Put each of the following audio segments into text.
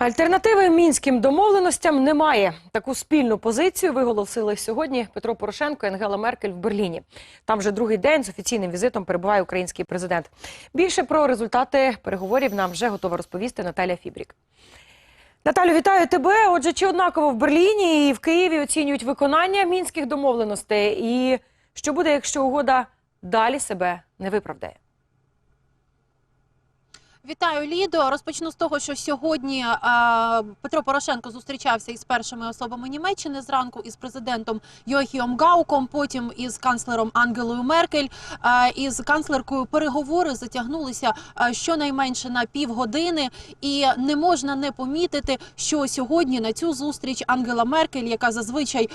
Альтернативи мінським домовленостям немає. Таку спільну позицію виголосили сьогодні Петро Порошенко і Ангела Меркель в Берліні. Там вже другий день з офіційним візитом перебуває український президент. Більше про результати переговорів нам вже готова розповісти Наталя Фібрік. Наталю, вітаю тебе. Отже, чи однаково в Берліні і в Києві оцінюють виконання мінських домовленостей? І що буде, якщо угода далі себе не виправдає? Вітаю, Лідо. Розпочну з того, що сьогодні е, Петро Порошенко зустрічався із першими особами Німеччини зранку із президентом Йохіом Гауком, потім із канцлером Ангелою Меркель. Е, із канцлеркою переговори затягнулися е, щонайменше на півгодини, і не можна не помітити, що сьогодні на цю зустріч Ангела Меркель, яка зазвичай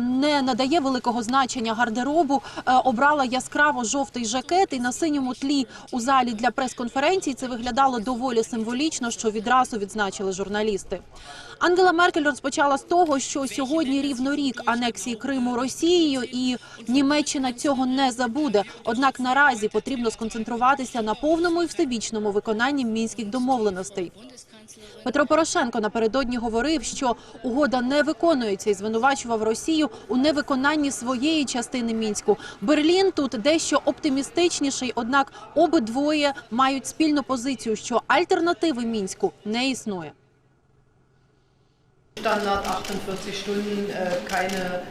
не надає великого значення гардеробу, обрала яскраво жовтий жакет і на синьому тлі у залі для прес-конференції це виглядало доволі символічно, що відразу відзначили журналісти. Ангела Меркель розпочала з того, що сьогодні рівно рік анексії Криму Росією, і Німеччина цього не забуде. Однак наразі потрібно сконцентруватися на повному і всебічному виконанні мінських домовленостей. Петро Порошенко напередодні говорив, що угода не виконується і звинувачував Росію у невиконанні своєї частини мінську. Берлін тут дещо оптимістичніший, однак обидвоє мають спільну позицію, що альтернативи мінську не існує. Standard 48 Stunden, äh, keine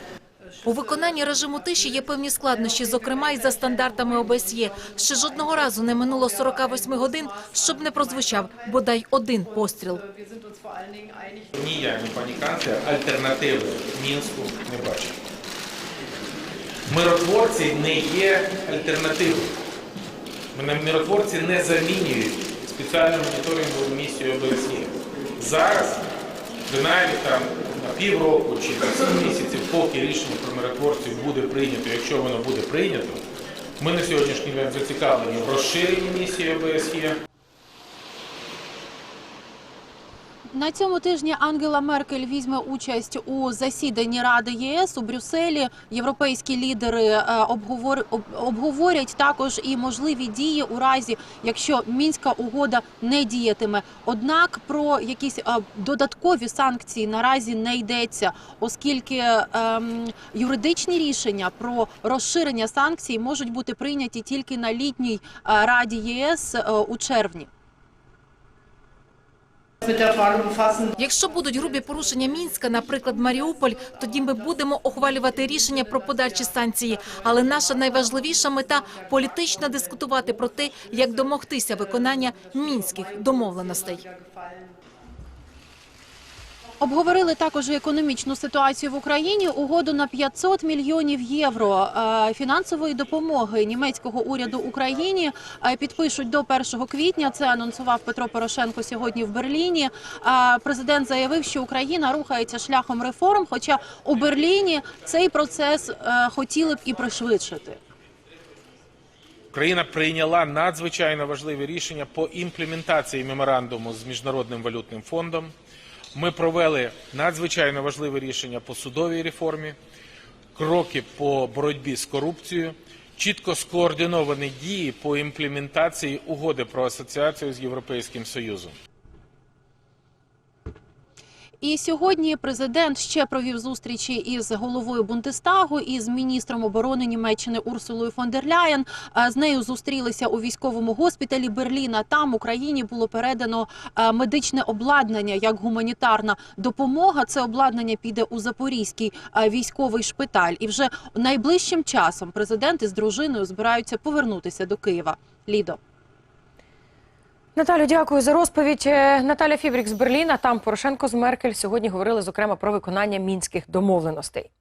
У виконанні режиму тиші є певні складнощі, зокрема і за стандартами ОБСЄ. Ще жодного разу не минуло 48 годин, щоб не прозвучав бодай один постріл. Wir sind uns vor allen Dingen einig, Ні я, ні пані альтернативи Мінську не бачимо. Миротворці не є альтернативою. Миротворці не замінюють спеціальну моніторингову місію ОБСЄ. Зараз, принаймні там півроку чи на сім місяців, поки рішення про миротворців буде прийнято, якщо воно буде прийнято, ми на сьогоднішній день зацікавлені в розширенні місії ОБСЄ. На цьому тижні Ангела Меркель візьме участь у засіданні Ради ЄС у Брюсселі. Європейські лідери е, обговор- обговорять також і можливі дії у разі, якщо мінська угода не діятиме. Однак про якісь е, додаткові санкції наразі не йдеться, оскільки ем, юридичні рішення про розширення санкцій можуть бути прийняті тільки на літній е, раді ЄС у червні. Якщо будуть грубі порушення мінська, наприклад, Маріуполь, тоді ми будемо ухвалювати рішення про подальші санкції. Але наша найважливіша мета політично дискутувати про те, як домогтися виконання мінських домовленостей. Обговорили також економічну ситуацію в Україні. Угоду на 500 мільйонів євро е, фінансової допомоги німецького уряду Україні е, підпишуть до 1 квітня. Це анонсував Петро Порошенко сьогодні в Берліні. Е, Президент заявив, що Україна рухається шляхом реформ. Хоча у Берліні цей процес хотіли б і пришвидшити. Україна прийняла надзвичайно важливі рішення по імплементації меморандуму з міжнародним валютним фондом. Ми провели надзвичайно важливе рішення по судовій реформі, кроки по боротьбі з корупцією, чітко скоординовані дії по імплементації угоди про асоціацію з Європейським Союзом. І сьогодні президент ще провів зустрічі із головою Бундестагу і з міністром оборони Німеччини Урсулою фон дер Ляєн. З нею зустрілися у військовому госпіталі Берліна. Там Україні було передано медичне обладнання як гуманітарна допомога. Це обладнання піде у Запорізький військовий шпиталь. І вже найближчим часом президент із дружиною збираються повернутися до Києва. Лідо. Наталю, дякую за розповідь. Е, Наталя Фібрік з Берліна. Там Порошенко з Меркель сьогодні говорили зокрема про виконання мінських домовленостей.